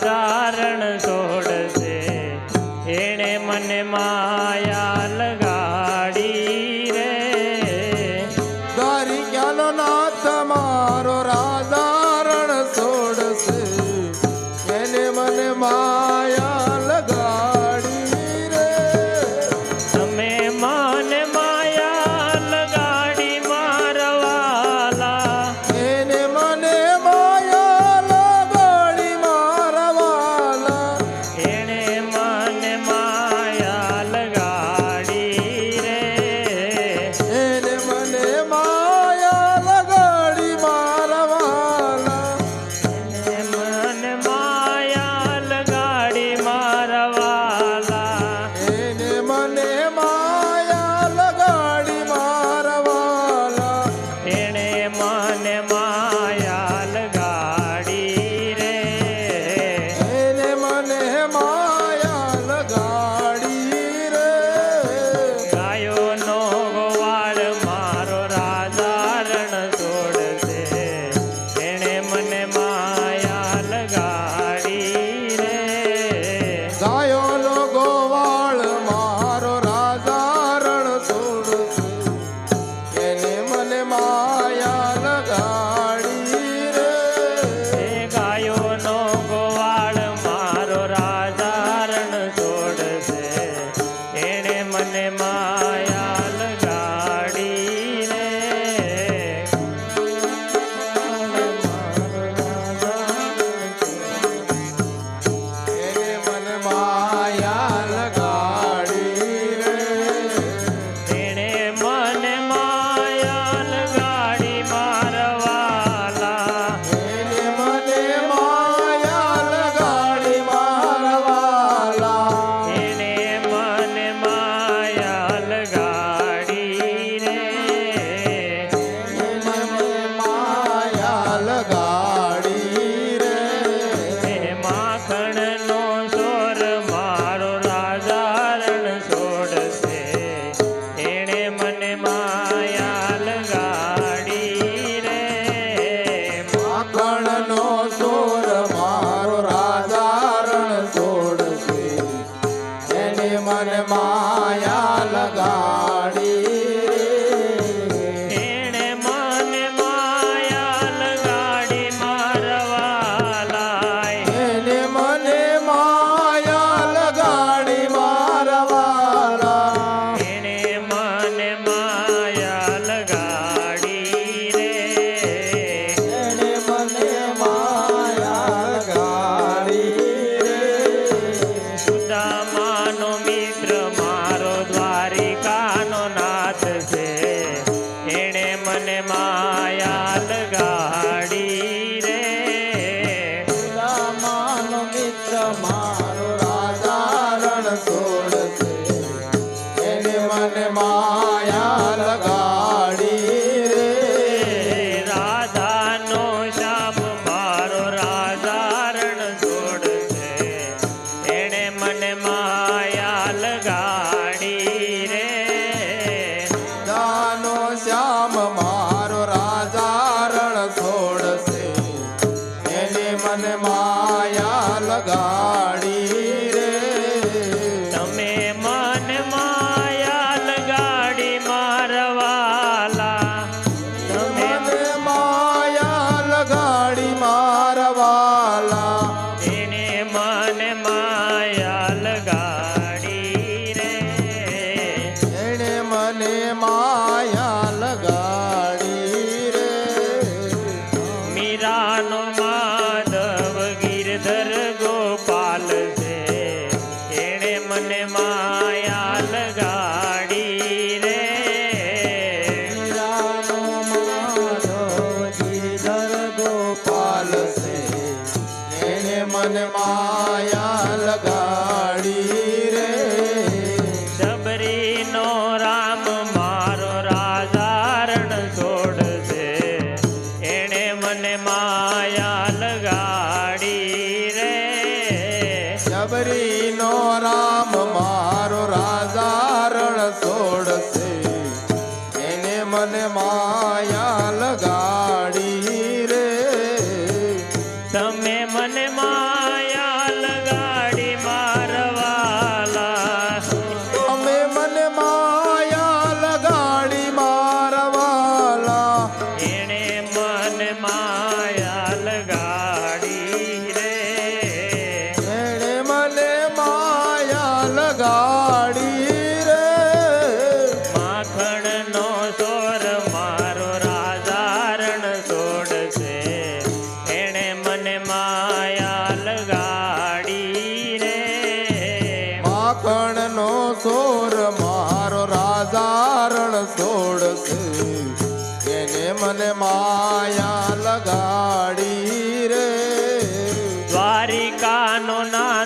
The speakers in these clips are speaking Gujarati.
સારણ છોડશે. એણે મને માયા લગાડી રે. દારી ગયાલો ના તમારો રાધારણ છોડશે. એને મને માયા God. Okay. श्याम मा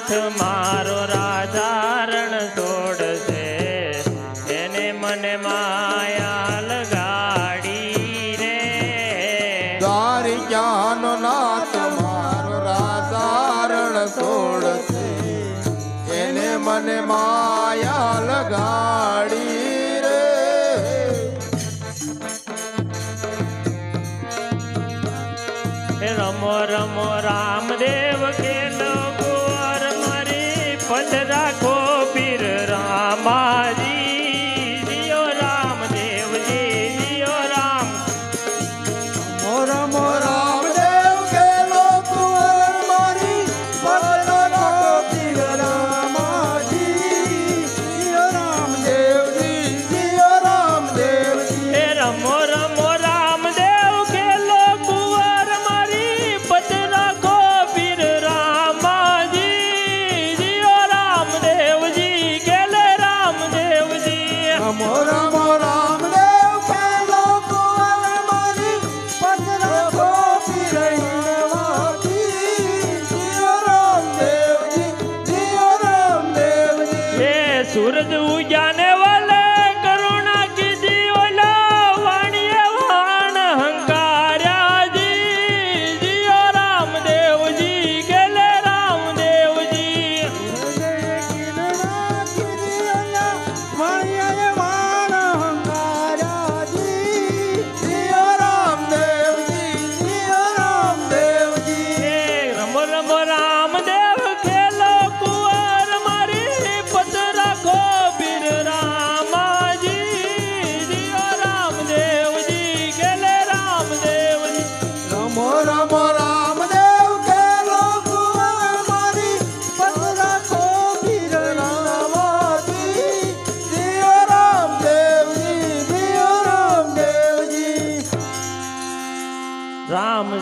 નાથ મારો રાજારણ છોડશે એને મને માયા લગાડી રે. દ્વારિકાનો નાથ મારો રાજારણ છોડશે એને મને માયા લગાડી રમો રમો રામદેવ કે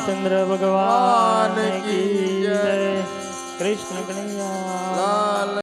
રામચંદ્ર ભગવાન કી જય કૃષ્ણ કનૈયા